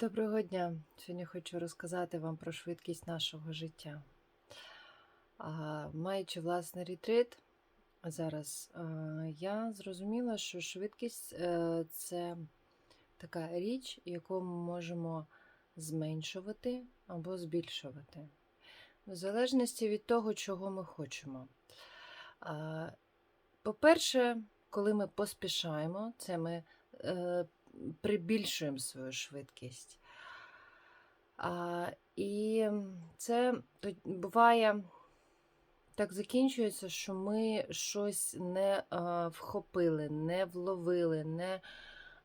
Доброго дня! Сьогодні хочу розказати вам про швидкість нашого життя. А, Маючи власний ретрит, зараз а, я зрозуміла, що швидкість е, це така річ, яку ми можемо зменшувати або збільшувати, в залежності від того, чого ми хочемо. А, По-перше, коли ми поспішаємо, це ми е, прибільшуємо свою швидкість. А, І це буває так закінчується, що ми щось не а, вхопили, не вловили, не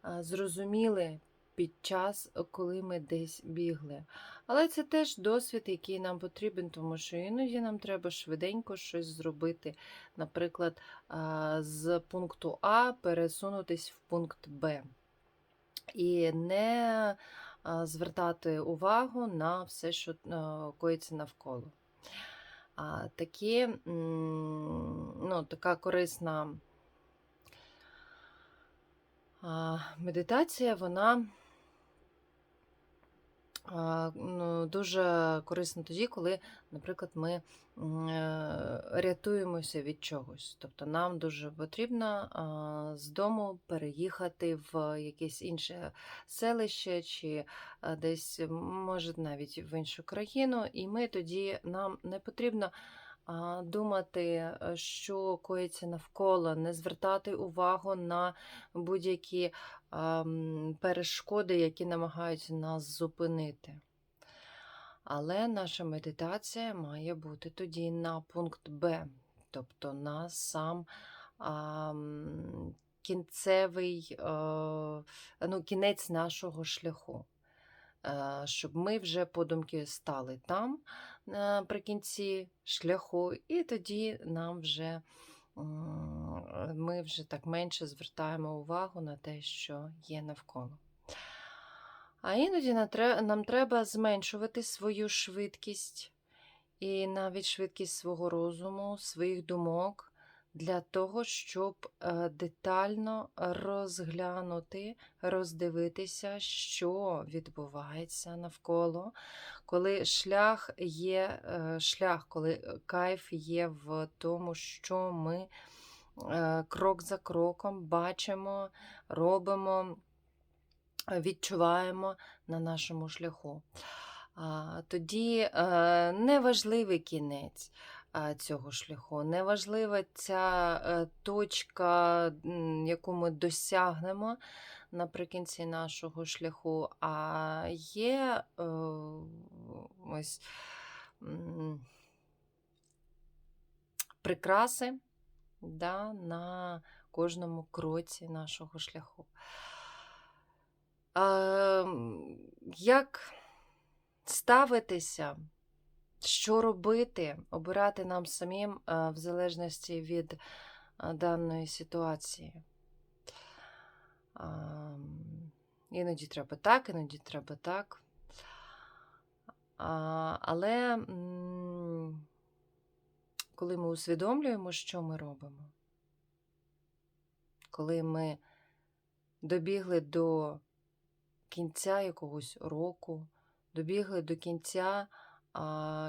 а, зрозуміли під час, коли ми десь бігли. Але це теж досвід, який нам потрібен, тому що іноді нам треба швиденько щось зробити. Наприклад, а, з пункту А пересунутись в пункт Б. І не звертати увагу на все, що коїться навколо. Такі, ну, така корисна медитація, вона дуже корисно тоді, коли, наприклад, ми е, рятуємося від чогось. Тобто нам дуже потрібно з дому переїхати в якесь інше селище чи десь, може, навіть в іншу країну, і ми тоді нам не потрібно думати, е, що коїться навколо, не звертати увагу на будь-які перешкоди, які намагаються нас зупинити. Але наша медитація має бути тоді на пункт Б, тобто на сам ам, кінцевий, е, ну, кінець нашого шляху. Е, Щоб ми вже подумки стали там наприкінці шляху, і тоді нам вже ми вже так менше звертаємо увагу на те, що є навколо. А іноді нам треба зменшувати свою швидкість і навіть швидкість свого розуму, своїх думок для того, щоб е, детально розглянути, роздивитися, що відбувається навколо, коли шлях є е, шлях, коли кайф є в тому, що ми е, крок за кроком бачимо, робимо відчуваємо на нашому шляху. Тоді неважливий кінець цього шляху, неважлива ця е, точка, яку ми досягнемо наприкінці нашого шляху, а є е, ось прикраси да, на кожному кроці нашого шляху. Ем, Як ставитися, що робити, обирати нам самим е, в залежності від е, даної ситуації. Іноді треба так, іноді треба так. Але коли ми усвідомлюємо, що ми робимо, коли ми добігли до кінця якогось року, добігли до кінця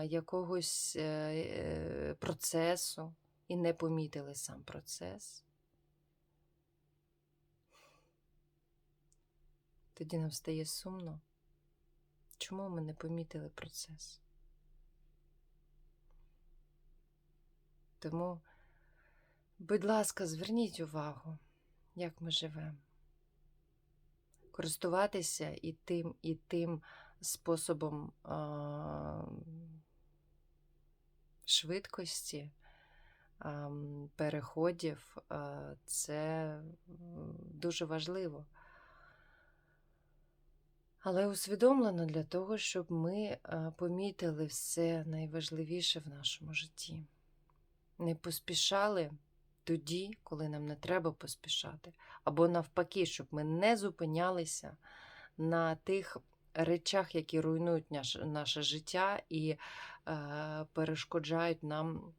якогось е, е, процесу і не помітили сам процес, тоді нам стає сумно. Чому ми не помітили процес? Тому, будь ласка, зверніть увагу, як ми живемо користуватися і тим, і тим способом швидкості, переходів, це дуже важливо. Але усвідомлено для того, щоб ми помітили все найважливіше в нашому житті. Не поспішали тоді, коли нам не треба поспішати, або навпаки, щоб ми не зупинялися на тих речах, які руйнують наше, наше життя і е, перешкоджають нам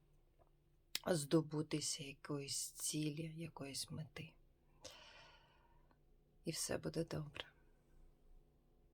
здобутися якоїсь цілі, якоїсь мети. І все буде добре.